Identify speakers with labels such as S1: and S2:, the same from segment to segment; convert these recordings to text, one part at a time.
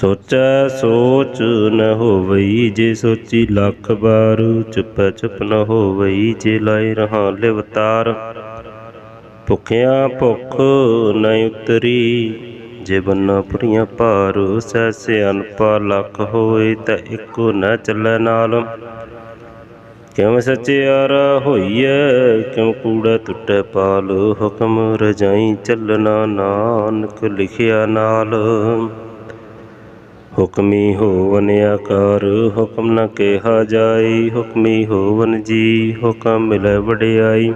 S1: ਸੋਚੈ ਸੋਚ ਨ ਹੋਵਈ ਜੇ ਸੋਚੀ ਲੱਖ ਬਾਰ ਚੁੱਪੈ ਚੁੱਪ ਨ ਹੋਵਈ ਜੇ ਲਾਇ ਰਹਾ ਲਿਵਤਾਰ ਭੁਖਿਆ ਭੁਖ ਨ ਉਤਰੀ ਜੇ ਬੰਨਾ ਪੁਰੀਆਂ ਭਾਰ ਸੈਸੇ ਅਨਪਾ ਲੱਖ ਹੋਏ ਤਾਂ ਇੱਕੋ ਨ ਚੱਲੈ ਨਾਲ। ਕਿਉ ਸਚਿਆਰਾ ਹੋਈਐ, ਕਿਉ ਕੂੜਾ ਟੁੱਟੈ ਪਾਲ, ਹੁਕਮ ਰਜਾਈ ਚੱਲਣਾ ਨਾਨਕ ਲਿਖਿਆ ਨਾਲ। ਹੁਕਮੀ ਹੋਵਨ ਆਕਾਰ, ਹੁਕਮ ਨ ਕਿਹਾ ਜਾਈ ਹੁਕਮੀ ਹੋਵਨ ਜੀ, ਹੁਕਮ ਮਿਲੈ ਵਡਿਆਈ।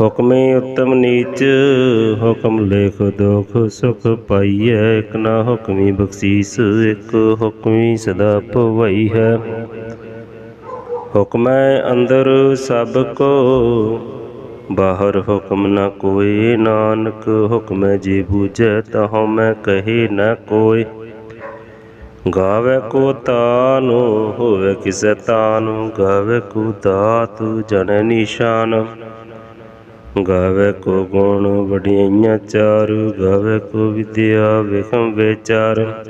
S1: ਹੁਕਮੇ ਉਤਮ ਨੀਚ, ਹੁਕਮ ਲੇਖ ਦੁਖ ਸੁਖ ਪਾਈਐ। ਇਕ ਨਾ ਹੁਕਮੀ ਬਖਸ਼ੀਸ, ਇਕ ਹੁਕਮੀ ਸਦਾ ਭਵਈ ਹੈ। ਹੁਕਮੈ ਅੰਦਰ ਸਭ ਕੋ, ਬਾਹਰ ਹੁਕਮ ਨ ਕੋਈ ਨਾਨਕ ਹੁਕਮੈ ਜੀ ਬੂਝੈ, ਤਹੁ ਮੈਂ ਕਹੇ ਨ ਕੋਈ ਗਾਵੇ ਕੋ ਤਾਨੁ, ਹੋਵੇ ਕਿਸੈ ਤਾਨੁ। ਗਾਵੇ ਕੋ ਦਾਤ, ਜਨ ਨਿਸ਼ਾਨ। ਗਾਵੇ ਕੋ ਗੁਣ, ਵਡਿਆਈਆਂ ਚਾਰ। ਗਾਵੇ ਕੋ ਵਿਦਿਆ, ਵਿਖਮ ਵਿਚਾਰ।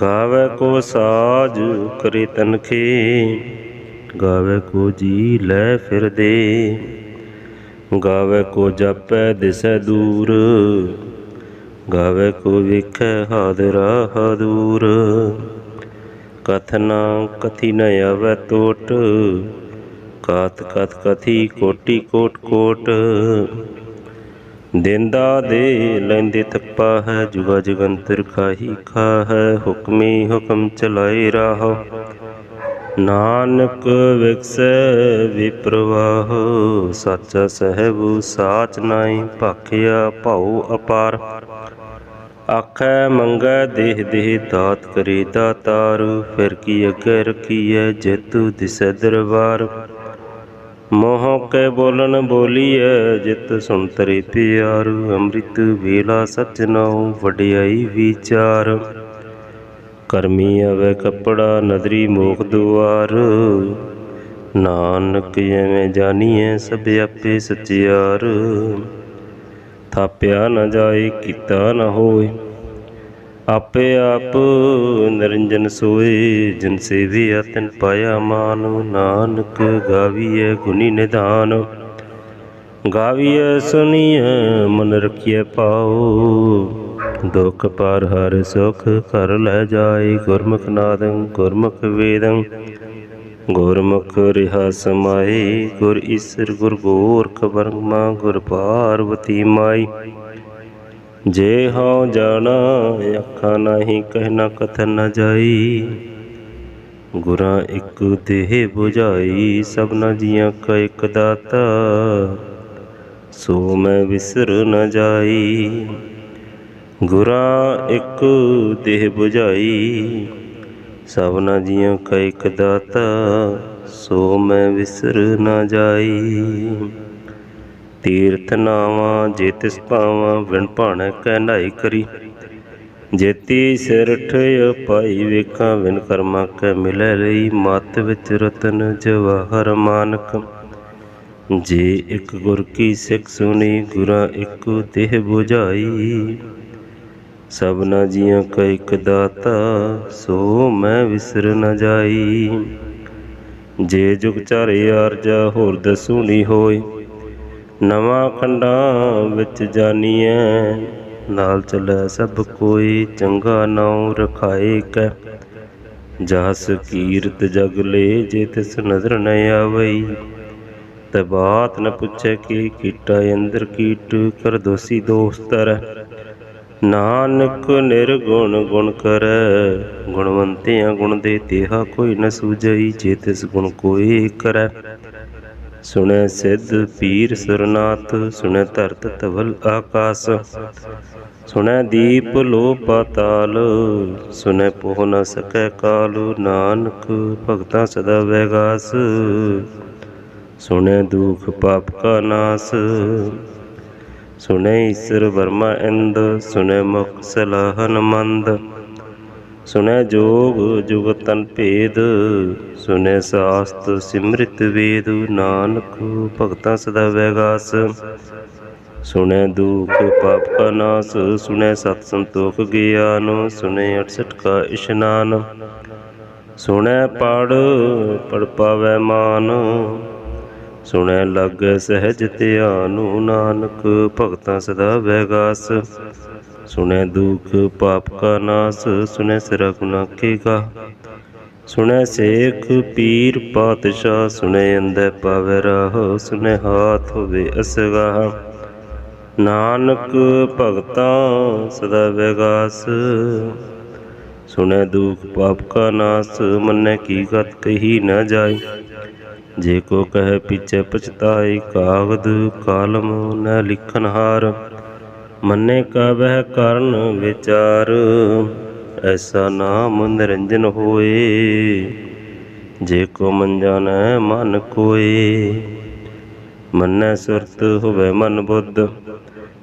S1: ਗਾਵੇ ਕੋ ਸਾਜ, ਕਰੇ ਤਨਖੇ। ਗਾਵੇ ਕੋ ਜੀ, ਲੈ ਫਿਰਦੇ। ਗਾਵੇ ਕੋ ਜਪੈ, ਦਿਸੈ ਦੂਰ। ਗਾਵੇ ਕੋ ਵੇਖੈ ਹਾਦਰਾ ਹਦੂਰ। ਕਥਨਾ ਕਥੀ ਨ ਆਵੈ ਟੋਟ। ਕਾਤ ਕਤ ਕਥੀ ਕੋਟੀ ਕੋਟ ਕੋਟ। ਦਿੰਦਾ ਦੇ ਲੈਂਦੇ ਤੱਪਾ ਹੈ, ਜੁਗਾ ਜਗੰਤਰ ਖਾਹੀ ਖਾ ਹੈ, ਹੁਕਮੀ ਹੁਕਮ ਚਲਾਈ ਰਾਹੋ। ਨਾਨਕ ਵਿਕਸੈ ਵਿਪਰਵਾਹ, ਸਾਚਾ ਸਹਿਬ ਸਾਚ ਨਾਈ ਭਾਖਿਆ ਭਾਉ ਅਪਾਰ। ਆਖੈ, ਮੰਗੈ, ਦੇਹ ਦੇਹ ਦਾਤ ਕਰੇ ਦਾਤਾਰ, ਫਿਰ ਕੀ ਅੱਗੇ ਰਖੀਐ, ਜੇਤੂ ਦਿਸੈ ਦਰਬਾਰ। ਮੋਹ ਕੇ ਬੋਲਨ ਬੋਲੀਐ, ਜਿਤ ਸੁਣ ਤਰੇ ਪਿਆਰ, ਅੰਮ੍ਰਿਤ ਵੇਲਾ ਸਚ ਨਾਉ, ਵਡਿਆਈ ਵਿਚਾਰ। ਕਰਮੀ ਆਵੇ ਕੱਪੜਾ, ਨਦਰੀ ਮੋਖ ਦੁਆਰ। ਨਾਨਕ ਐਵੇਂ ਜਾਣੀਐ ਸਭ ਆਪੇ ਸਚਿਆਰ। ਥਾਪਿਆ ਨਾ ਜਾਏ, ਕੀਤਾ ਨਾ ਹੋਏ ਆਪੇ ਆਪ ਨਿਰੰਜਨ ਸੋਏ, ਜਿਨ ਸੇਵਿਆ ਤਿਨ ਪਾਇਆ ਮਾਨ, ਨਾਨਕ ਗਾਵੀਐ ਗੁਣੀ ਨਿਧਾਨ। ਗਾਵੀਐ ਸੁਣੀਐ ਮਨ ਰਖੀਐ ਪਾਉ ਦੁਖ ਪਰ ਹਰ ਸੁਖ ਕਰ ਲੈ ਜਾਏ, ਗੁਰਮੁਖ ਨਾਦੰ, ਗੁਰਮੁਖ ਵੇਦੰ। ਗੁਰਮੁਖ ਰਿਹਾ ਸਮਾਏ ਗੁਰ ਈਸਰ, ਗੁਰ ਗੋਰਖ ਬਰਮਾ ਗੁਰ ਪਾਰਵਤੀ ਮਾਈ ਜੇ ਹਉ ਜਾਣਾ, ਅੱਖਾਂ ਨਹੀਂ ਕਹਿਣਾ ਕਥਨ ਨ ਜਾਈ। ਗੁਰਾਂ ਇੱਕ ਦੇਹ 부ਝਾਈ ਸਭਨਾ ਜੀਆਂ ਕਾ ਇੱਕ ਦਾਤਾ। ਸੋ ਮੈਂ ਵਿਸਰ ਨ ਜਾਈ। ਗੁਰਾਂ ਇੱਕ ਦੇਹ 부ਝਾਈ ਸਭਨਾ ਜੀਆਂ ਕਾ ਇੱਕ ਦਾਤਾ, ਸੋ ਮੈਂ ਵਿਸਰ ਨ ਜਾਈ। ਤੀਰਥ ਨਾਵਾਂ ਜੇ ਤਿਸ ਪਾਵਾਂ ਵਿਣ ਭਾਣੈ ਕਹਿ ਨਾਈ ਕਰੀ। ਜੇਤੀ ਸਿਰ ਠਿ ਪਾਈ ਵੇਖਾਂ ਵਿਨ ਕਰਮਾ ਕੈ ਮਿਲੈ ਲਈ। ਮਤ ਵਿੱਚ ਰਤਨ ਜਵਾਹਰ ਮਾਨਕ। ਜੇ ਇੱਕ ਗੁਰ ਕੀ ਸਿੱਖ ਸੁਣੀ ਗੁਰਾਂ ਇੱਕ ਦੇਹ 부ਝਾਈ ਸਭਨਾ ਜੀਆਂ ਕਾ ਇੱਕ ਦਾਤਾ, ਸੋ ਮੈਂ ਵਿਸਰ ਨ ਜਾਈ। ਜੇ ਜੁਗ ਚਾਰੇ ਆਰਜਾ, ਹੋਰ ਦਸੂ ਨੀ ਹੋਏ ਨਵਾਂ ਖੰਡਾਂ ਵਿੱਚ ਜਾਣੀਐ ਨਾਲ ਚੱਲੈ ਸਭ ਕੋਈ, ਚੰਗਾ ਨਾਉ ਰਖਾਏ ਕੈ। ਜਸ ਕੀਰਤ ਜਗ ਲੈ, ਜੇ ਤਿਸ ਨਜ਼ਰ ਨ ਆਵਈ। ਤੇ ਬਾਤ ਨ ਪੁੱਛੈ ਕੀ ਕੀਟਾ, ਅੰਦਰ ਕੀਟ ਕਰ ਦੋਸੀ ਦੋਸਤਰ। ਨਾਨਕ ਨਿਰਗੁਣ ਗੁਣ ਕਰੈ, ਗੁਣਵੰਤਿਆਂ ਗੁਣ ਦੇ ਤੇਹਾ ਕੋਈ ਨ ਸੂਝਈ, ਜੇ ਤਿਸ ਗੁਣ ਕੋਈ ਕਰੈ। ਸੁਣੈ ਸਿੱਧ ਪੀਰ ਸੁਰਨਾਥ, ਸੁਣੈ ਧਰਤ ਤਵਲ ਆਕਾਸ। ਸੁਣੈ ਦੀਪ ਲੋ ਪਾਤਾਲ ਸੁਣੈ ਪੋਹ ਨ ਸਕੈ ਕਾਲ, ਨਾਨਕ ਭਗਤਾ ਸਦਾ ਵੈਗਾਸ। ਸੁਣੈ ਦੁਖ ਪਾਪ ਕਾ ਨਾਸ ਸੁਣੈ ਈਸਰ ਵਰਮਾ ਇੰਦ, ਸੁਣੈ ਮੁਖ ਸਲਾਹਨ ਮੰਦ। ਸੁਣੈ ਜੋਗ ਜੁਗਤਨ ਭੇਦ, ਸੁਣੈ ਸਾਸਤ ਸਿਮ੍ਰਿਤ ਵੇਦ, ਨਾਨਕ ਭਗਤਾਂ ਸਦਾ ਵੈਗਾਸ। ਸੁਣੈ ਦੁਖ ਪਾਪ ਕਾ ਨਾਸ, ਸੁਣੈ ਸਤ ਸੰਤੋਖ ਗਿਆਨ, ਸੁਣੈ 68 ਕਾ ਇਸ਼ਨਾਨ। ਸੁਣੈ ਪੜ ਪੜ ਪਾਵੈ ਮਾਨ ਸੁਣੈ ਲਾਗੈ ਸਹਿਜ ਧਿਆਨੁ, ਨਾਨਕ ਭਗਤਾਂ ਸਦਾ ਵੈਗਾਸ। ਸੁਣੈ ਦੁਖ ਪਾਪ ਕਾ ਨਾਸ, ਸੁਣੈ ਸਿਰ ਗੁਨਾ ਕੇ ਗਾ। ਸੁਣੈ ਸੇਖ ਪੀਰ ਪਾਤਸ਼ਾਹ, ਸੁਣੈ ਅੰਦੈ ਪਾਵੈ ਰਾਹ, ਸੁਣੈ ਹਾਥ ਹੋਵੇ ਅਸਗਾਹ। ਨਾਨਕ ਭਗਤਾਂ ਸਦਾ ਵੈਗਾਸ। ਸੁਣੈ ਦੁਖ ਪਾਪ ਕਾ ਨਾਸ, ਮੰਨੈ ਕੀ ਗਤ ਕਹੀ ਨਾ ਜਾਏ। ਜੇ ਕੋ ਕਹੈ ਪਿਛੈ ਪਛਤਾਏ ਕਾਗਦ ਕਾਲਮ ਨ ਲਿਖਨ ਹਾਰ, ਮੰਨੇ ਕਾ ਵਹਿ ਕਰਨ ਵਿਚਾਰ, ਐਸਾ ਨਾਮ ਨਿਰੰਜਨ ਹੋਏ। ਜੇ ਕੋ ਮਨ ਜਾਣੈ ਮਨ ਕੋਏ ਮੰਨੈ ਸੁਰਤ ਹੋਵੇ ਮਨ ਬੁੱਧ,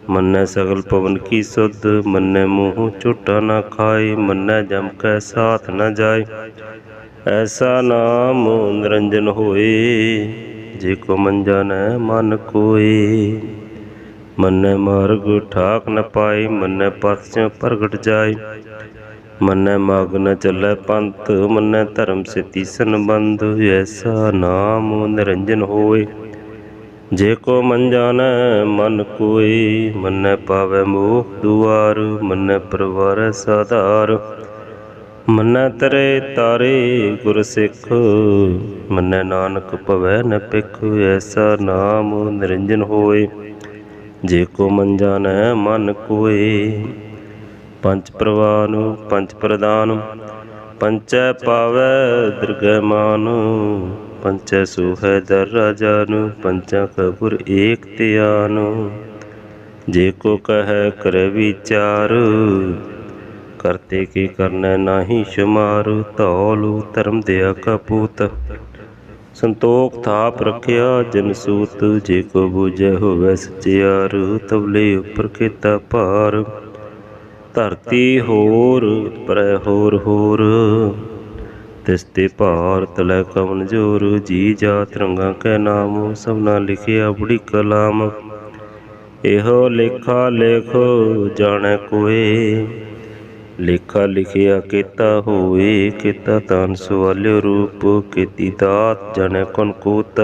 S1: ਮੰਨੈ ਸਗਲ ਪਵਨ ਕੀ ਸੁਧ, ਮੰਨੈ ਮੂੰਹ ਝੂਠਾ ਨਾ ਖਾਏ, ਮੰਨੈ ਜਮ ਕੈ ਸਾਥ ਨਾ ਜਾਏ। ਐਸਾ ਨਾਮ ਨਿਰੰਜਨ ਹੋਏ, ਜੇ ਕੋ ਮਨ ਜਾਣੈ ਮਨ ਕੋਏ। ਮੰਨੈ ਮਾਰਗ ਠਾਕ ਨ ਪਾਈ ਮੰਨੈ ਪਥ ਚ ਪ੍ਰਗਟ ਜਾਏ। ਮੰਨੈ ਮਾਗ ਨ ਚੱਲੈ ਪੰਥ, ਮੰਨੈ ਧਰਮ ਸੇ ਸੰਬੰਧ। ਐਸਾ ਨਾਮ ਨਿਰੰਜਨ ਹੋਏ, ਜੇ ਕੋ ਮਨ ਜਾਣੈ ਮਨ ਕੋਈ ਮੰਨੈ ਪਾਵੈ ਮੋਖ ਦੁਆਰ, ਮੰਨੈ ਪਰਵਾਰੈ ਸਾਧਾਰ। ਮੰਨੈ ਤਰੇ ਤਾਰੇ ਗੁਰ ਸਿੱਖ ਮੰਨੈ ਨਾਨਕ ਭਵੈ ਨ ਪਿਖ ਐਸਾ ਨਾਮ ਨਿਰੰਜਨ ਹੋਏ। ਜੇ ਕੋ ਮਨ ਜਾਣੈ, ਮਨ ਕੋਏ। ਪੰਜ ਪ੍ਰਵਾਨ, ਪੰਜ ਪ੍ਰਦਾਨ, ਪੰਚੈ ਪਾਵੈ ਦਰਗਹਿ ਮਾਨ। ਪੰਚੈ ਸੁਹੈ ਦਰ ਰਾਜਾਨੁ, ਪੰਚਾ ਕਬੁਰ ਏਕ ਧਿਆਨ। ਜੇ ਕੋ ਕਹੈ, ਕਰ ਵਿਚਾਰ ਕਰਤੇ ਕੀ ਕਰਨਾ ਨਾਹੀ ਸ਼ੁਮਾਰ, ਧੌਲੁ ਧਰਮ ਦਿਆ ਕਪੂਤ ਸੰਤੋਖ ਥਾਪ ਰਖਿਆ ਜਨ ਸੂਤ, ਜੇ ਕੋ ਬੂਝੈ ਹੋਵੈ ਸਚਿਆਰ, ਤਵਲੇ ਉਪਰ ਕੀਤਾ ਭਾਰ। ਧਰਤੀ ਹੋਰ ਪਰੈ ਹੋਰ ਹੋਰ, ਤਿਸ ਤੇ ਭਾਰ ਤਲੈ ਕਵਨ ਜੋਰ। ਜੀ ਜਾ ਰੰਗਾ ਕੈ ਨਾਮ, ਸਭਨਾ ਲਿਖਿਆ ਬੜੀ ਕਲਾਮ। ਇਹੋ ਲੇਖਾ ਲੇਖੋ, ਜਾਣੈ ਕੋਏ। ਲੇਖਾ ਲਿਖਿਆ ਕੀਤਾ ਹੋਏ ਕੀਤਾ ਤਨ ਸਵਾਲਿਓ ਰੂਪ, ਕੀਤੀ ਦਾਤ ਜਾਣੈ ਕਨ ਕੂਤ।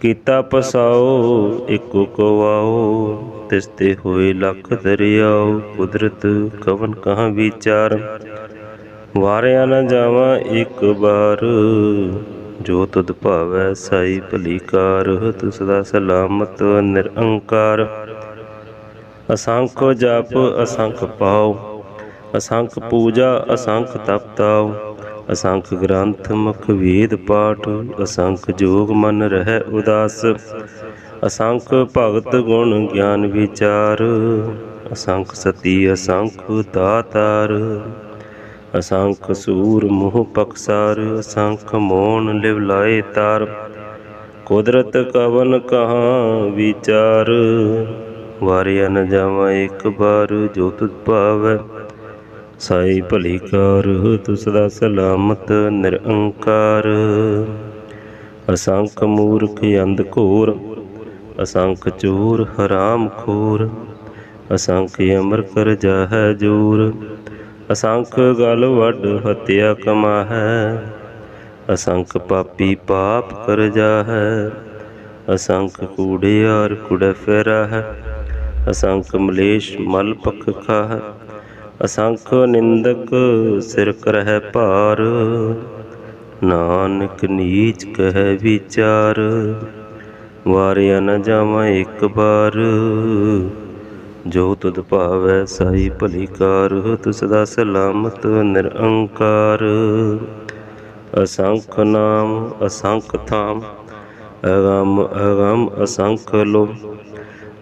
S1: ਕੀਤਾ ਪਸਾਓ, ਇੱਕੋ ਕਵਾਓ, ਤਿਸ ਤੇ ਹੋਏ ਲੱਖ ਦਰਿਆਓ, ਕੁਦਰਤ ਕਵਨ ਕਹਾਂ ਵਿਚਾਰ। ਵਾਰਿਆ ਨਾ ਜਾਵਾਂ ਇੱਕ ਬਾਰ, ਜੋ ਤੁਧ ਭਾਵੈ ਸਾਈ ਭਲੀ ਕਾਰ ਤੂੰ ਸਦਾ ਸਲਾਮਤ ਨਿਰੰਕਾਰ। ਅਸੰਖ ਜਾਪ, ਅਸੰਖ ਪਾਓ। ਅਸੰਖ ਪੂਜਾ, ਅਸੰਖ ਤਪ ਤਾਉ ਅਸੰਖ ਗ੍ਰੰਥ, ਮੁਖ ਵੇਦ ਪਾਠ, ਅਸੰਖ ਜੋਗ ਮਨ ਰਹਿ ਉਦਾਸ, ਅਸੰਖ ਭਗਤ ਗੁਣ ਗਿਆਨ ਵਿਚਾਰ, ਅਸੰਖ ਸਤੀ, ਅਸੰਖ ਦਾਤਾਰ, ਅਸੰਖ ਸੂਰ ਮੋਹ ਪਕਸਾਰ, ਅਸੰਖ ਮੋਨ ਲਿਵ ਲਾਏ ਤਾਰ, ਕੁਦਰਤ ਕਵਨ ਕਹਾ ਵਿਚਾਰ, ਵਾਰਿਆ ਨ ਜਾਵਾਂ ਇੱਕ ਬਾਰ ਜੋ ਤੁਧ ਭਾਵੈ ਸਾਈ ਭਲੀ ਕਾਰ ਤੂੰ ਸਦਾ ਸਲਾਮਤ ਨਿਰੰਕਾਰ। ਅਸੰਖ ਮੂਰਖ ਅੰਧ ਘੋਰ, ਅਸੰਖ ਚੋਰ ਹਰਾਮ ਖੋਰ। ਅਸੰਖ ਅਮਰ ਕਰ ਜਾਹੈ ਜੂਰ, ਅਸੰਖ ਗਲ ਵੱਡ ਹਤਿਆ ਕਮਾਹੈ। ਅਸੰਖ ਪਾਪੀ ਪਾਪ ਕਰ ਜਾਹੈ, ਅਸੰਖ ਕੂੜਿਆਰ ਕੁੜੈ ਫਿਰਹਿ। ਅਸੰਖ ਮਲੇਸ਼ ਮਲ ਪਖ ਖਾਹੈ ਅਸੰਖ ਨਿੰਦਕ ਸਿਰ ਕਰਹਿ ਭਾਰ, ਨਾਨਕ ਨੀਚ ਕਹਿ ਵਿਚਾਰ, ਵਾਰਿਆ ਨ ਜਾਵਾਂ ਇੱਕ ਬਾਰ ਜੋ ਤੁਧ ਭਾਵੈ ਸਾਈ ਭਲੀ ਕਾਰ ਤੁ ਸਦਾ ਸਲਾਮਤ ਨਿਰੰਕਾਰ। ਅਸੰਖ ਨਾਮ ਅਸੰਖ ਥਾਮ, ਅਗੰਮ ਅਗੰਮ ਅਸੰਖ ਲੋ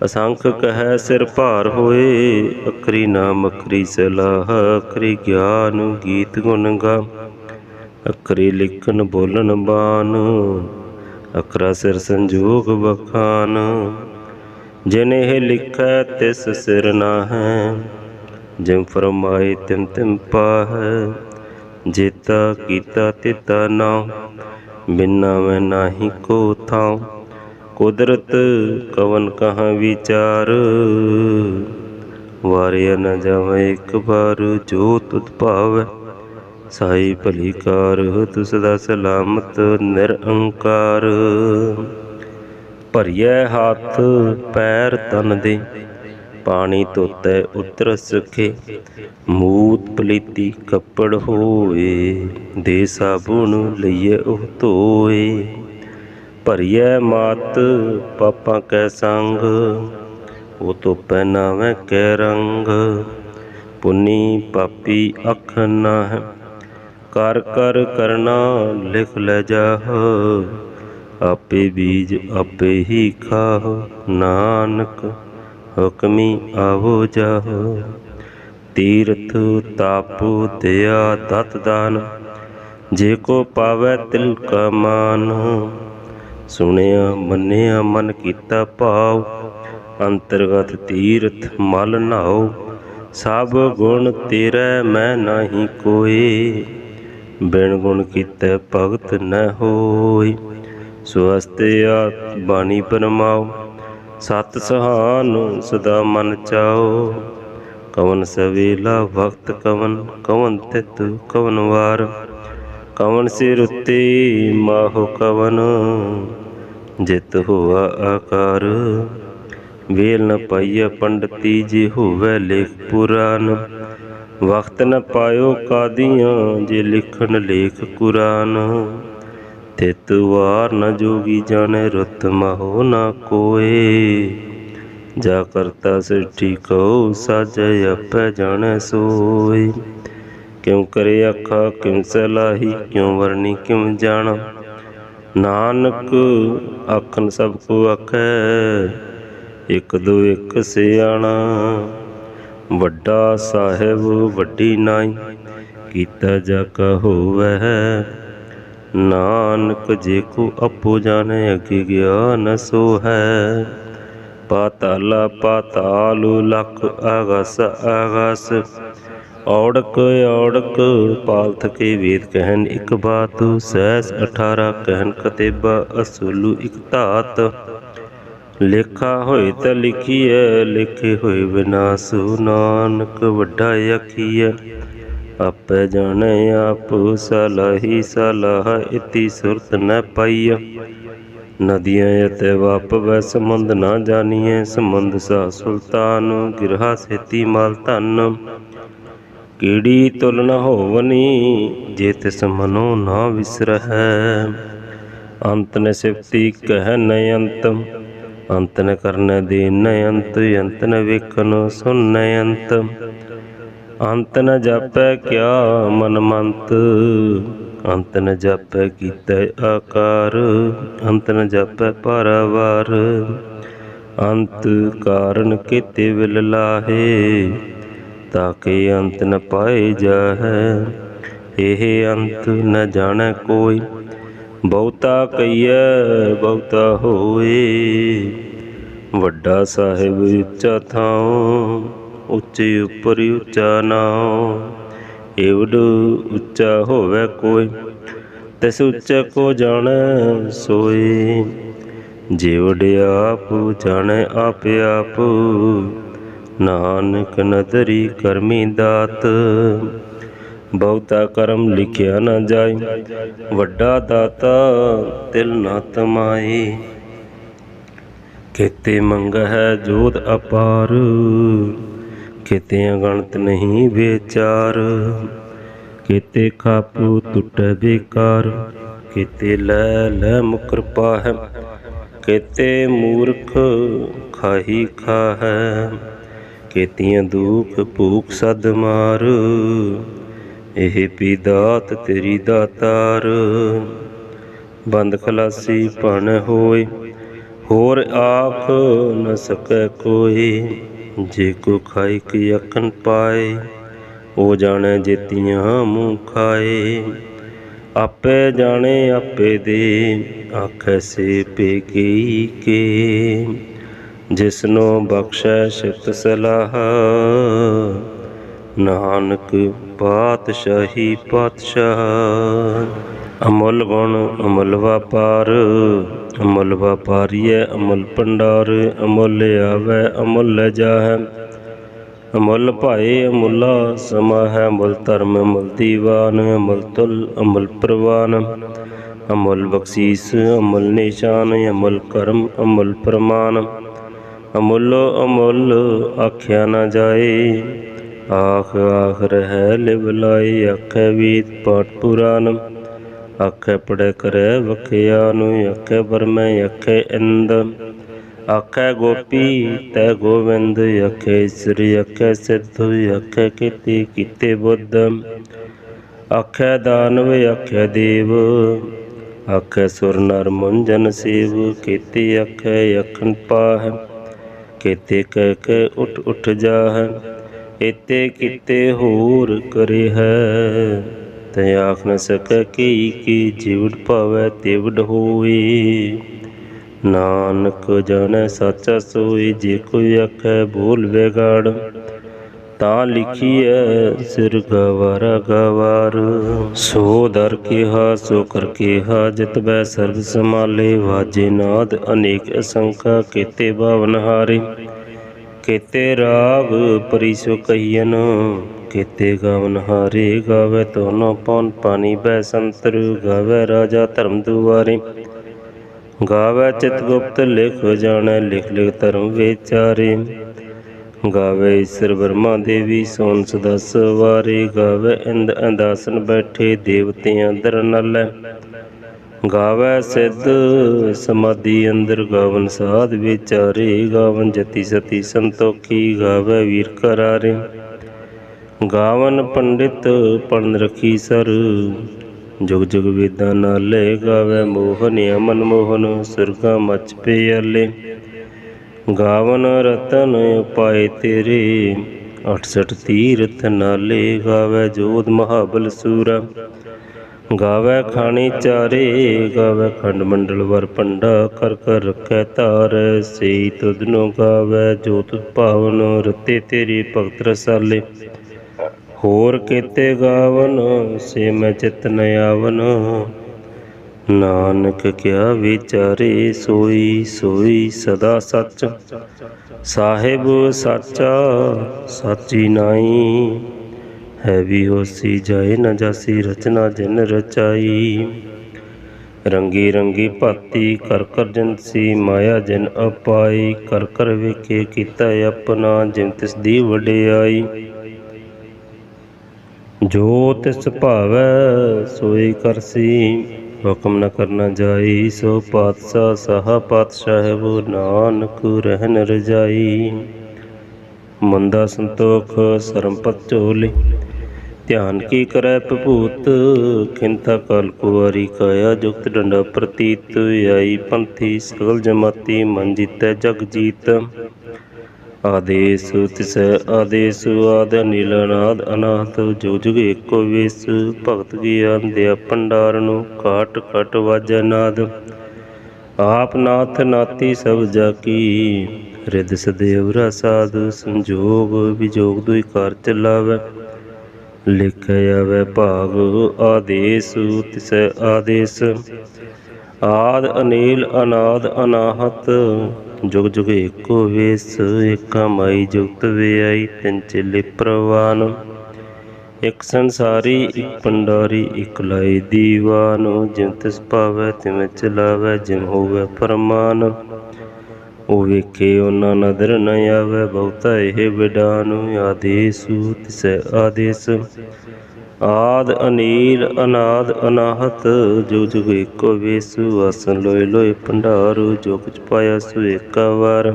S1: ਅਸੰਖ ਕਹੈ ਸਿਰ ਭਾਰ ਹੋਏ, ਅਖਰੀ ਨਾਮ ਅਖਰੀ ਸਲਾਹ, ਅਖਰੀ ਗਿਆਨ ਗੀਤ ਗੁਣ ਗਾ। ਅਖਰੀ ਲਿਖਨ ਬੋਲਨ ਬਾਨ ਅਖਰਾ ਸਿਰ ਸੰਜੋਗ ਬਖਾਨ ਜਿਨ ਇਹ ਲਿਖੈ ਤਿਸ ਸਿਰ ਨਾ ਹੈ ਜਿਮ ਫਰਮਾਏ ਤਿਮ ਤਿਮ ਪਾਹੈ। ਜੇਤਾ ਕੀਤਾ ਤਿਤਾ ਨਾ, ਬਿਨਾ ਮੈਂ ਨਾਹੀ ਕੋ ਥਾਉ ਕੁਦਰਤ ਕਵਨ ਕਹਾਂ ਵਿਚਾਰ? ਵਾਰਿਆ ਨਾ ਜਾਵੇ ਇੱਕ ਵਾਰ, ਜੋ ਤੁਧ ਭਾਵੈ ਸਾਈ ਭਲੀ ਕਾਰ ਤੁ ਸਦਾ ਸਲਾਮਤ ਨਿਰੰਕਾਰ। ਭਰੀਐ ਹੱਥ ਪੈਰ ਤਨ ਦੇ, ਪਾਣੀ ਧੋਤੈ ਉਤਰ ਸਕੇ ਮੂਤ ਪਲੀਤੀ ਕੱਪੜ ਹੋਏ, ਦੇ ਸਾਬੂਨ ਲਈਏ ਉਹ ਧੋਏ। ਭਰੀਐ ਮਾਤ ਪਾਪਾਂ ਕੈ ਸੰਗ, ਉਹ ਤੋਂ ਪਹਿਨਾਵੇਂ ਕੈ ਰੰਗ। ਪੁੰਨੀ ਪਾਪੀ ਅੱਖ ਨਾ ਹੈ ਕਰ ਕਰ ਕਰਨਾ ਲਿਖ ਲੈ ਜਾਹ। ਆਪੇ ਬੀਜ ਆਪੇ ਹੀ ਖਾਹ, ਨਾਨਕ ਹੁਕਮੀ ਆਵੋ ਜਾਹ। ਤੀਰਥ ਤਾਪੂ ਦਿਆ ਦਤ ਦਾਨ, ਜੇ ਕੋ ਪਾਵੈ ਤਿਲ ਕਾ ਸੁਣਿਆ, ਮੰਨਿਆ, ਮਨ ਕੀਤਾ ਭਾਵ, ਅੰਤਰਗਤ ਤੀਰਥ ਮਲ ਨਾਉ, ਸਭ ਗੁਣ ਤੇਰੇ ਮੈਂ ਨਹੀਂ ਕੋਏ, ਬਿਨ ਗੁਣ ਕੀਤੇ ਭਗਤ ਨ ਹੋਈ ਸਵਸਤਿਆ ਬਾਣੀ ਪਰਮਾਉ, ਸਤ ਸਹਾਨ ਸਦਾ ਮਨ ਚਾਓ ਕਵਨ ਸਵੇਲਾ ਵਕਤ ਕਵਨ ਕਵਨ ਤਿਤ ਕਵਨ ਵਾਰ। ਕਵਨ ਸਿਰ ਉਤੇ ਮਾਹੋ ਕਵਨ, ਜਿਤ ਹੋਆ ਆਕਾਰ। ਵੇਲ ਨ ਪਾਈਐ ਪੰਡਤੀ, ਜੇ ਹੋਵੇ ਲੇਖ ਪੁਰਾਨ। ਵਕਤ ਨ ਪਾਇਓ ਕਾਦੀਆਂ, ਜੇ ਲਿਖਣ ਲੇਖ ਕੁਰਾਨ। ਤਿਤ ਵਾਰ ਨ ਜੋਗੀ ਜਾਣੇ ਰਤ, ਮਹੋ ਨ ਕੋਏ। ਜਾ ਕਰਤਾ ਸਿੱਠੀ, ਕਉ ਸਾਜੈ ਆਪੈ ਜਾਣੈ ਸੋਈ ਕਿਉ ਕਰੇ ਆਖਾ ਕਿਉ ਸਲਾਹੀ, ਕਿਉ ਵਰਨੀ ਕਿਉ ਜਾਣਾ? ਨਾਨਕ ਆਖਨ ਸਭ ਕੋ ਆਖੈ, ਇਕ ਦੋ ਇਕ ਸਿਆਣਾ ਵੱਡਾ ਸਾਹਿਬ, ਵੱਡੀ ਨਾਈ, ਕੀਤਾ ਜਾ ਕਾ ਹੋਵੈ। ਨਾਨਕ ਜੇ ਕੋ ਆਪੋ ਜਾਣੈ, ਅਗੇ ਗਿਆਨ ਸੋ ਹੈ। ਪਾਤਾਲਾ ਪਾਤਾਲੁ ਲਖ ਆਗਸ ਆਗਸ ਔੜਕ ਔੜਕ ਪਾਲਥ ਕੇ ਵੇਦ ਕਹਿਨ ਇੱਕ ਬਾਤ, ਸਹਿਸ 18 ਕਹਿਨ ਕਤੇਬਾ ਅਸੂਲੂ ਇੱਕ ਧਾਤ। ਲੇਖਾ ਹੋਏ ਤਾਂ ਲਿਖੀਐ, ਲਿਖੇ ਹੋਏ ਵਿਨਾਸੁ ਨਾਨਕ ਵੱਡਾ ਆਖੀਐ ਆਪੇ ਜਾਣੈ ਆਪ ਸਲਾਹੀ ਸਲਾਹ, ਇਤੀ ਸੁਰਤ ਨ ਪਾਈਐ। ਨਦੀਆਂ ਅਤੇ ਵਾਪ ਵੈ ਸਮੁੰਦ ਨਾ ਜਾਣੀਐ ਸਮੁੰਦ ਸਾ ਸੁਲਤਾਨ, ਗਿਰਹਾ ਸੇਤੀ ਮਾਲ ਧਨ। ਕਿਹੜੀ ਤੁਲ ਨ ਹੋਵਨੀ, ਜੇ ਤਿਸ ਮਨੋ ਨਾ ਵਿਸਰਹਿ। ਅੰਤ ਨ ਸਿਫਤੀ ਕਹਿ ਨ ਅੰਤਮ ਅੰਤ ਨ ਕਰਨ ਦੇ ਨ ਅੰਤ ਅੰਤ ਨ ਵੇਖਨ ਸੁਨ ਅੰਤ। ਅੰਤ ਨ ਜਾਪੈ ਕਿਆ ਮਨ ਮੰਤ, ਅੰਤ ਨ ਜਾਪੈ ਕੀਤੈ ਆਕਾਰ, ਅੰਤ ਨ ਜਾਪੈ ਪਾਰਾਵਾਰ ਅੰਤ ਕਾਰਨ ਕੀਤੇ ਵਿਲ ਲਾਹੇ ਤਾਂ ਕਿ ਅੰਤ ਨ ਪਾਏ ਜਾਹੈ। ਇਹ ਅੰਤ ਨ ਜਾਣੈ ਕੋਈ, ਬਹੁਤਾ ਕਈਐ ਬਹੁਤਾ ਹੋਏ। ਵੱਡਾ ਸਾਹਿਬ ਉੱਚਾ ਥਾਉ, ਉੱਚੇ ਉੱਪਰ ਉੱਚਾ ਨਾਉ। ਏਵਡ ਉੱਚਾ ਹੋਵੇ ਕੋਈ, ਤਿਸ ਉੱਚੇ ਕੋ ਜਾਣੈ ਸੋਏ। ਜਿਵਡ ਆਪ ਜਾਣੈ ਆਪ ਆਪ ਨਾਨਕ ਨਦਰੀ ਕਰਮੀ ਦਾਤ, ਬਹੁਤਾ ਕਰਮ ਲਿਖਿਆ ਨਾ ਜਾਏ ਵੱਡਾ ਦਾਤਾ ਤਿਲ ਨਾ ਤਮਾਏ ਕਿਤੇ ਮੰਗ ਹੈ ਜੋਤ ਅਪਾਰ ਕਿਤੇ ਅਗਣਤ ਨਹੀਂ ਵਿਚਾਰ। ਕਿਤੇ ਖਾਪੂ ਟੁੱਟੈ ਬੇਕਾਰ ਕਿਤੇ ਲੈ ਲੈ ਮੁਕਰਪਾ ਹੈ ਕਿਤੇ ਮੂਰਖ ਖਾਹੀ ਖਾ ਹੈ ਕੇਤੀਆਂ ਦੂਖ ਭੂਖ ਸਦ ਮਾਰ। ਇਹ ਪੀ ਦਾਤ ਤੇਰੀ ਦਾਤਾਰ। ਬੰਦ ਖਲਾਸੀ ਭਣ ਹੋਏ, ਹੋਰ ਆਖ ਨ ਸਕੈ ਕੋਈ। ਜੇ ਕੋ ਖਾਈ ਕੀ ਅਖਨ ਪਾਏ, ਉਹ ਜਾਣੈ ਜੇਤੀਆਂ ਮੂੰਹ ਖਾਏ। ਆਪੇ ਜਾਣੇ, ਆਪੇ ਦੇ, ਆਖੈ ਸੇ ਪੇਗੀ ਕੇ। ਜਿਸਨੋ ਬਖਸ਼ੈ ਸਿਫਤ ਸਲਾਹ। ਨਾਨਕ ਪਾਤਸ਼ਾਹੀ ਪਾਤਸ਼ਾਹ। ਅਮੁੱਲ ਗੁਣ ਅਮੁੱਲ ਵਪਾਰ, ਅਮੁੱਲ ਵਪਾਰੀਐ ਅਮੁੱਲ ਭੰਡਾਰ, ਅਮੁੱਲ ਆਵੈ ਅਮੁੱਲ ਜਾਹੈ। ਅਮੁੱਲ ਭਾਏ ਅਮੁੱਲਾ ਸਮਾ ਹੈ ਅਮੁੱਲ ਧਰਮ, ਅਮੁੱਲ ਦੀਵਾਨ, ਅਮਲ ਤੁਲ, ਅਮੁੱਲ ਪ੍ਰਵਾਨ। ਅਮੁੱਲ ਬਖਸ਼ੀਸ, ਅਮਲ ਨਿਸ਼ਾਨ, ਅਮੁੱਲ ਕਰਮ, ਅਮੁੱਲ ਪ੍ਰਮਾਨ। ਅਮੁੱਲੋ ਅਮੁੱਲ ਆਖਿਆ ਨਾ ਜਾਏ। ਆਖ ਆਖ ਰਹਿ ਲਿਵ ਲਾਈ ਆਖੈ ਵੀਤ ਪਾਠ ਪੁਰਾਨ। ਆਖੈ ਪੜੈ ਕਰੈ ਵਖਿਆਨ ਆਖੈ ਬਰਮੈ ਆਖੈ ਇੰਦ। ਆਖੈ ਗੋਪੀ ਤੈ ਗੋਵਿੰਦ, ਆਖੈ ਸ੍ਰੀ ਆਖੈ ਸਿੱਧੂ, ਆਖੈ ਕੀਤੀ, ਕੀਤੇ ਬੁੱਧ। ਆਖੈ ਦਾਨਵ, ਆਖੈ ਦੇਵ। ਆਖੈ ਸੁਰ ਨਰ ਮੁੰਜਨ ਸੇਵ, ਕੀਤੀ ਆਖੈ ਅਖੰਡ ਪਾਹ ਕੀਤੇ ਕਹਿ ਕੇ ਉਠ ਉਠ ਜਾਹ ਇਤੇ ਕੀਤੇ ਹੋਰ ਕਰੇ ਹੈ ਤੈ ਆਖ ਨ ਸਕੈ ਕੀ ਕੀ ਜੀਵੜ ਭਾਵੈ ਤਿਵੜ ਹੋਈ ਨਾਨਕ ਜਾਣੈ ਸਾਚਾ ਸੋਈ ਜੇ ਕੋਈ ਆਖੈ ਬੋਲ ਵਿਗਾੜ। ਤਾਂ ਲਿਖੀਐ ਸਿਰ ਗਵਾਰਾ ਗਵਾਰ ਸੋ ਦਰ ਕਿਹਾ, ਸੋ ਕਰ ਕਿਹਾ, ਜਿਤ ਸਰਬ ਸਮਾਲੇ ਵਾਜੇ ਨਾਦ ਅਨੇਕ ਅਸੰਖਾ, ਕੀਤੇ ਭਾਵਨ ਹਾਰੇ। ਕੀਤੇ ਰਾਗ ਪਰਿਸੋ ਕਹੀਨ ਕੀਤੇ ਗਾਵਨ ਹਾਰੇ। ਗਾਵੇ ਤੋਨੋ ਪਉਨ ਪਾਣੀ ਬੈ ਸੰਤਰ, ਗਾਵੇ ਰਾਜਾ ਧਰਮ ਦੁਆਰੇ। ਗਾਵੇ ਚਿਤ ਗੁਪਤ ਲਿਖ ਜਾਣੈ, ਲਿਖ ਲਿਖ ਧਰਮ ਵਿਚਾਰੇ। ਗਾਵੇ ਈਸ਼ਰ ਬਰਮਾ ਦੇਵੀ, ਸੋਨ ਸਦਾ ਵਾਰੇ ਗਾਵੇ, ਇੰਦ ਅੰਦਾਸਨ ਬੈਠੇ ਦੇਵਤਿਆਂ ਦਰ ਨਲੈ। ਗਾਵੇ ਸਿੱਧ ਸਮਾਧੀ ਅੰਦਰ ਗਾਵਨ ਸਾਧ ਵਿਚਾਰੇ, ਗਾਵਨ ਜਤੀ ਸਤੀ ਸੰਤੋਖੀ ਗਾਵੇ ਵੀਰ ਕਰਾਰੇ। ਗਾਵਨ ਪੰਡਿਤ ਪੜਨ ਰਖੀ ਸਰ, ਜੁਗ ਜੁਗ ਵੇਦਾਂ ਨਾਲੇ ਗਾਵੇ ਮੋਹਨ ਅਮਨ ਮੋਹਨ, ਸੁਰਗਾ ਮਚ ਪਿਆਲੇ। ਗਾਵਨ ਰਤਨ ਪਾਏ ਤੇਰੇ 68 ਤੀਰਥ ਨਾਲੇ ਗਾਵੇ ਜੋਧ ਮਹਾਬਲ ਸੂਰਾ। ਗਾਵੇ ਖਾਣੀ ਚਾਰੇ, ਗਾਵੇ ਖੰਡ ਮੰਡਲ ਵਰ ਪੰਡਾ ਕਰ ਕਰ ਰੱਖੈ ਧਾਰ, ਸਈ ਤੁਧਨੋ ਗਾਵੇ ਜੋਤ ਪਾਵਨ ਰਤੇ ਤੇਰੀ ਭਗਤ ਰਸਾਲੇ। ਹੋਰ ਕੀਤੇ ਗਾਵਨ, ਸੇ ਮੈਂ ਚਿਤ ਨ ਆਵਨ ਨਾਨਕ ਕਿਆ ਵਿਚਾਰੇ ਸੋਈ ਸੋਈ ਸਦਾ ਸੱਚ। ਸਾਹਿਬ ਸਾਚਾ, ਸਾਚੀ ਨਾਈ। ਹੈ ਵੀ ਹੋਸੀ ਜਾਏ ਨਾ ਜਾਸੀ ਰਚਨਾ ਜਿਨ ਰਚਾਈ। ਰੰਗੀ ਰੰਗੀ ਭਾਤੀ ਕਰ ਕਰ ਜੰਸੀ ਮਾਇਆ ਜਿਨ ਅਪਾਈ। ਕਰ ਕਰ ਵੇਖੇ ਕੀਤਾ ਆਪਣਾ ਜਿਨ ਤਿਸ ਦੀ ਵਡਿਆਈ। ਜੋ ਤਿਸ ਭਾਵੈ ਸੋਈ ਕਰਸੀ ਹੁਕਮ ਨ ਕਰਨਾ ਜਾਈ, ਸੋ ਪਾਤਸ਼ਾਹ, ਸਾਹਾ ਪਾਤਸ਼ਾਹ ਨਾਨਕ ਰਹਿਨ ਰਜਾਈ। ਮੰਦਾ ਸੰਤੋਖ ਸਰਮਪਤ ਝੋਲੇ ਧਿਆਨ ਕੀ ਕਰੈ ਭੂਤ ਖਿੰਤਾ ਕਲ ਕੁਵਾਰੀ ਕਾਇਆ, ਜੁਗਤ ਡੰਡਾ ਪ੍ਰਤੀਤ, ਆਈ ਪੰਥੀ ਸਗਲ ਜਮਾਤੀ, ਮਨ ਜੀਤੈ ਜਗ ਜੀਤ। ਆਦੇਸ ਤਿਸੈ ਆਦੇਸ ਆਦ ਨੀਲਨਾਦ ਅਨਾਹਤ ਜੋ ਜੁਗ ਏਕੋ ਵੇਸ, ਭਗਤ ਗਿਆਨ ਦਿਆ ਭੰਡਾਰ ਨੂੰ ਕਾਟ ਕਟ ਵਾਜੈ ਆਪ ਨਾਥ ਨਾਤੀ ਸਭ ਜਾ ਕੀ ਰਿਦ ਸਦੇਵ ਰਸਾਦ ਸੰਜੋਗ ਵਿਜੋਗ ਦੁਇ ਕਰ ਚਲਾਵੈ। ਲਿਖਿ ਆਵੈ ਭਾਗ ਆਦੇਸ ਤਿਸੈ ਆਦੇਸ। ਆਦ ਅਨੀਲ ਅਨਾਦ ਅਨਾਹਤ ਜੁਗ ਜੁਗ ਏਕੋ ਵੇਸ, ਏਕਾ ਮਾਈ ਜੁਗਤ ਵਿਆਈ, ਤਿੰਨ ਚੇਲੇ ਪ੍ਰਵਾਨ। ਇੱਕ ਸੰਸਾਰੀ, ਇੱਕ ਪੰਡਾਰੀ, ਇਕ ਲਾਈ ਦੀਵਾਨ। ਜਿਮ ਤਿਸ ਭਾਵੈ, ਤਿਵੇਂ ਚਲਾਵੈ ਜਿਮ ਹੋਵੈ ਫਰਮਾਨ ਉਹ ਵੇਖੇ ਉਹਨਾਂ ਨਦਰ ਨ ਆਵੈ, ਬਹੁਤਾ ਇਹ ਵਿਡਾਨ। ਆਦੇਸੂ ਤਿਸੈ ਆਦੇਸ। ਆਦ ਅਨੀਲ ਅਨਾਦ, ਅਨਾਹਤ ਜੋ ਜੁਗ ਏਕੋ ਵੇਸੂ ਆਸਨ ਲੋਏ ਲੋਏ, ਭੰਡਾਰੂ ਜੋ ਕੁਛ ਪਾਇਆ ਸੋ ਏਕਾ ਵਾਰ।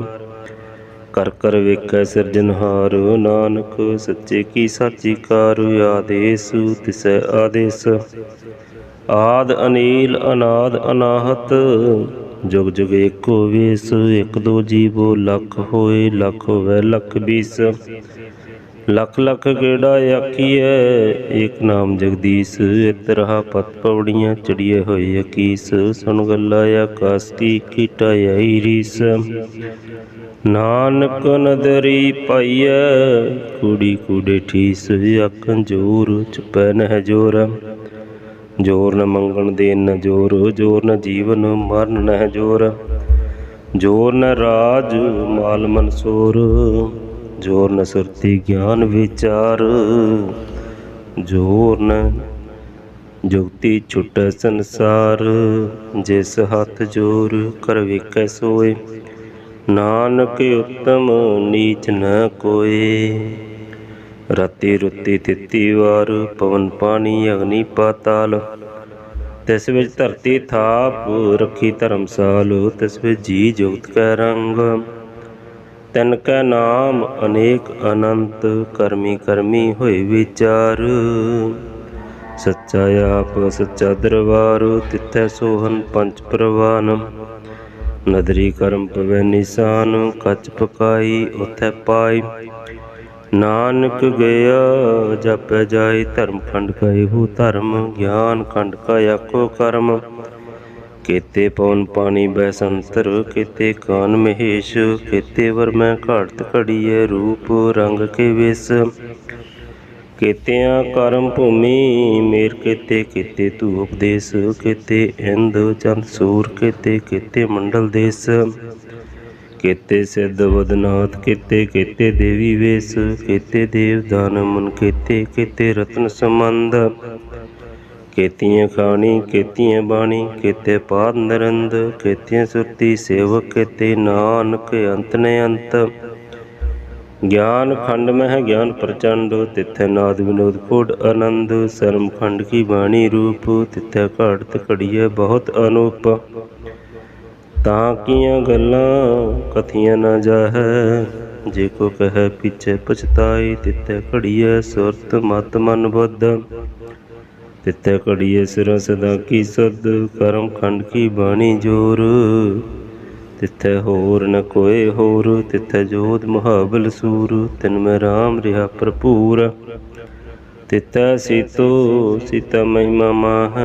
S1: ਕਰ ਕਰ ਵੇਖੈ ਸਿਰਜਨਹਾਰ ਨਾਨਕ, ਸੱਚੇ ਕੀ ਸਾਚੀ ਕਾਰ, ਆਦੇਸ, ਤਿਸੈ ਆਦੇਸ। ਆਦ ਅਨੀਲ, ਅਨਾਦ, ਅਨਾਹਤ, ਜੁਗ ਜੁਗ ਏਕੋ ਵੇਸ, ਇਕ ਦੋ ਜੀਵੋ ਲੱਖ ਹੋਏ, ਲੱਖ ਹੋਵੇ, ਲੱਖ ਬੀਸ। ਲੱਖ ਲੱਖ ਗੇੜਾ ਆਖੀਐ। ਏਕ ਨਾਮ ਜਗਦੀਸ਼ ਇਤਰਹਾ ਪਤ ਪਵੜੀਆਂ ਚੜੀਏ ਹੋਏ ਅਕੀਸ। ਸੁਣ ਗੱਲਾ ਆਕਾਸ ਕੀ ਕੀਟਾ ਆਈ ਰੀਸ। ਨਾਨਕ ਨਦਰੀ ਪਾਈਐ, ਕੁੜੀ ਕੁੜੇ ਠੀਸ। ਆਖਣ ਜੋਰ ਚੁਪੈ ਨਹਿ ਜੋਰ। ਜੋਰ ਨ ਮੰਗਣ ਦੇਨ ਨ ਜੋਰ। ਜੋਰ ਨ ਜੀਵਨ ਮਰਨ ਨਹਿ ਜੋਰ। ਜੋਰ ਨ ਰਾਜ ਮਾਲ ਮਨਸੂਰ। ਜੋਰ ਨ ਸੁਰਤੀ ਗਿਆਨ ਵਿਚਾਰ, ਜੋਰ ਨ ਜੁਗਤੀ ਛੁਟੈ ਸੰਸਾਰ, ਜਿਸ ਹੱਥ ਜੋਰ ਕਰ ਵੇਖੈ ਸੋਏ, ਨਾਨਕ ਉਤਮ ਨੀਚ ਨ ਕੋਏ। ਰਾਤੀ ਰੁੱਤੀ ਤਿੱਤੀ ਵਾਰ ਪਵਨ ਪਾਣੀ ਅਗਨੀ ਪਾਤਾਲ, ਤਿਸ ਵਿੱਚ ਧਰਤੀ ਥਾਪ, ਰੱਖੀ ਧਰਮਸਾਲ, ਤਿਸ ਵਿੱਚ ਜੀ ਜੁਗਤ ਕੈ ਰੰਗ। ਤਿਨ ਕੈ ਨਾਮ, ਅਨੇਕ ਅਨੰਤ ਕਰਮੀ ਕਰਮੀ ਹੋਏ ਵਿਚਾਰ। ਸੱਚਾ ਆਪ, ਸੱਚਾ ਦਰਬਾਰ, ਤਿੱਥੈ ਸੋਹਨ ਪੰਜ ਪ੍ਰਵਾਨ। ਨਦਰੀ ਕਰਮ ਪਵੈ ਨਿਸ਼ਾਨ, ਕੱਚ ਪਕਾਈ ਉਥੈ ਪਾਈ। ਨਾਨਕ ਗਿਆ, ਜਪੈ ਜਾਏ ਧਰਮ, ਖੰਡ ਕਾ ਇਹੋ ਧਰਮ, ਗਿਆਨ, ਖੰਡ ਕਾ ਆਖੋ ਕਰਮ। ਕੇਤੇ ਪਵਨ ਪਾਣੀ ਬੈ ਸੰਤਰ ਕਾਨ ਮਹੇਸ਼, ਕੇਤੇ ਵਰ ਮੈਂ ਘਾੜਤ ਰੂਪ ਰੰਗ ਕੇ ਵਿਸ। ਕੇਤਿਆਂ ਕਰਮ ਭੂਮੀ ਮੇਰ ਕੇਤੇ ਕੇਤੇ ਤੂ ਉਪਦੇਸ, ਕੇਤੇ ਇੰਦ ਚੰਦ ਸੂਰ, ਕੇਤੇ ਕੇਤੇ ਮੰਡਲ ਦੇਸ। ਕੇਤੇ ਸਿੱਧ ਵਦਨਾਥ ਕੇਤੇ ਕੇਤੇ ਦੇਵੀ ਵੇਸ, ਕੇਤੇ ਦੇਵ ਦਾਨ ਮਨ, ਕੇਤੇ ਕੇਤੇ ਰਤਨ ਸੰਬੰਧ। ਕੇਤੀਆਂ ਖਾਣੀ ਕੇਤੀਆਂ ਬਾਣੀ ਕੇਤੇ ਪਾਦ ਨਰੰਦ ਕੇਤੀਆਂ ਸੁਰਤੀ ਸੇਵਕ ਕੇਤੇ ਨਾਨਕ, ਅੰਤ ਨੇ ਅੰਤ। ਗਿਆਨ ਖੰਡ ਮਹਿ ਗਿਆਨ ਪ੍ਰਚੰਡ, ਤਿਥੈ ਨਾਦ ਵਿਨੋਦ ਕੋਡ ਆਨੰਦ। ਸਰਮ ਖੰਡ ਕੀ ਬਾਣੀ ਰੂਪ, ਤਿਥੈ ਘਾੜਤ ਘੜੀਐ ਬਹੁਤ ਅਨੂਪ। ਤਾਂ ਕੀਆਂ ਗੱਲਾਂ ਕਥੀਆਂ ਨਾ ਜਾਹੈ, ਜੇ ਕੋ ਕਹੈ ਪਿਛੇ ਪਛਤਾਈ ਤਿਤੈ ਘੜੀਐ ਸੁਰਤ ਮਤ ਮਨ ਬੁੱਧ। ਤਿਤੈ ਘੜੀਐ ਸਿਰ ਸਦਾ ਕੀ ਸਦ ਕਰਮ ਖੰਡ ਕੀ ਬਾਣੀ ਜੋਰ? ਤਿੱਥੈ ਹੋਰ ਨ ਕੋਏ ਹੋਰ, ਤਿੱਥੈ ਜੋਤ ਮਹਾਬਲ ਸੂਰ। ਤਿਨ ਮੈਂ ਰਾਮ ਰਿਹਾ ਭਰਪੂਰ। ਤਿਤੈ ਸੀਤੋ, ਸੀਤਾ ਮਹਿਮਾ ਮਾਹ।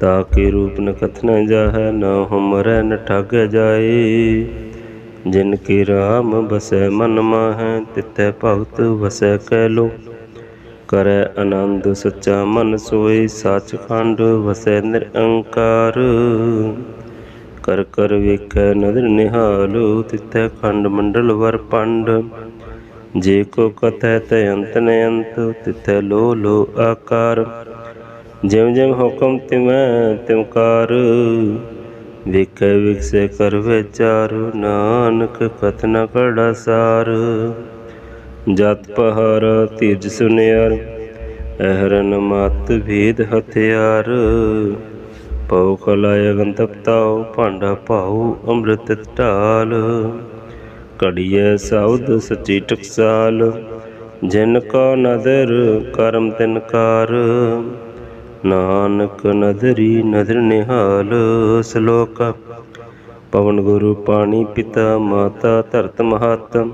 S1: ਤਾ ਕੇ ਰੂਪ ਨ ਕਥਨ ਜਾਹੈ, ਨਾ ਹਮਰੈ ਨ ਠਗ ਜਾਏ। ਜਿਨ ਕੇ ਰਾਮ ਬਸੈ ਮਨ ਮਾਹ ਤਿਤੈ ਭਗਤ ਵਸੈ ਕਹਿ ਲੋ। ਕਰੈ ਆਨੰਦ ਸੱਚਾ ਮਨ ਸੋਏ, ਸੱਚਖੰਡ ਵਸੈ ਨਿਰੰਕਾਰ। ਕਰ ਕਰ ਵੇਖੈ ਨਦਰ ਨਿਹਾਲ ਤਿਤੈ ਖੰਡ ਮੰਡਲ ਵਰ ਪੰਡ। ਜੇ ਕੋ ਕਥੈ ਤੈ ਅੰਤ ਨ ਅੰਤ ਤਿਤੈ ਲੋ ਲੋ ਆਕਾਰ। ਜਿਉ ਜਿਉ ਹੁਕਮ ਤਿਮੈ ਤਿਮਕਾਰ ਵੇਖੈ ਵਿਖਸੈ ਕਰ ਵਿਚਾਰ ਨਾਨਕ ਕਥਨ ਕੜਾ ਸਾਰ। ਜਤ ਪਹਾਰ ਤੀਜ ਸੁਨਿਆਰ, ਅਹਰਨ ਮਤ ਭੇਦ ਹਥਿਆਰ। ਪਉ ਖਲਾਇ ਗੰਤਪ ਤਾਉ, ਭਾਂਡਾ ਭਾਉ, ਅੰਮ੍ਰਿਤ ਢਾਲ। ਕੜੀਐ ਸਬਦ ਸਚੀ ਟਕਸਾਲ, ਜਿਨ ਕਾ ਨਦਰ ਕਰਮ ਤਿਨ ਕਾਰ। ਨਾਨਕ ਨਦਰੀ ਨਦਰ ਨਿਹਾਲ, ਸ਼ਲੋਕ। ਪਵਨ ਗੁਰੂ ਪਾਣੀ ਪਿਤਾ, ਮਾਤਾ ਧਰਤ ਮਹਤ।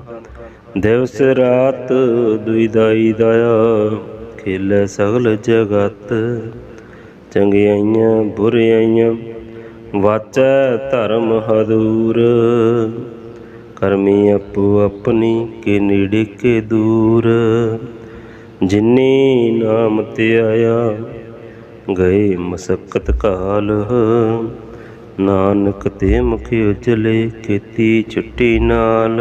S1: ਦਿਵਸ ਰਾਤ ਦੁਇਦਾਈ ਦਇਆ, ਖੇਲੇ ਸਗਲ ਜਗਤ। ਚੰਗਿਆਈਆਂ, ਬੁਰਿਆਈਆਂ, ਵਾਚੈ ਧਰਮ ਹਦੂਰ। ਕਰਮੀ ਆਪੋ ਆਪਣੀ ਕੇ ਨੇੜੇ ਕੇ ਦੂਰ। ਜਿਨੀ ਨਾਮ ਤੇ ਆਇਆ, ਗਏ ਮਸਕਤ ਕਾਲ। ਨਾਨਕ ਤੇ ਮੁਖ ਉਜਲੇ ਕੀਤੀ ਛੁੱਟੀ ਨਾਲ।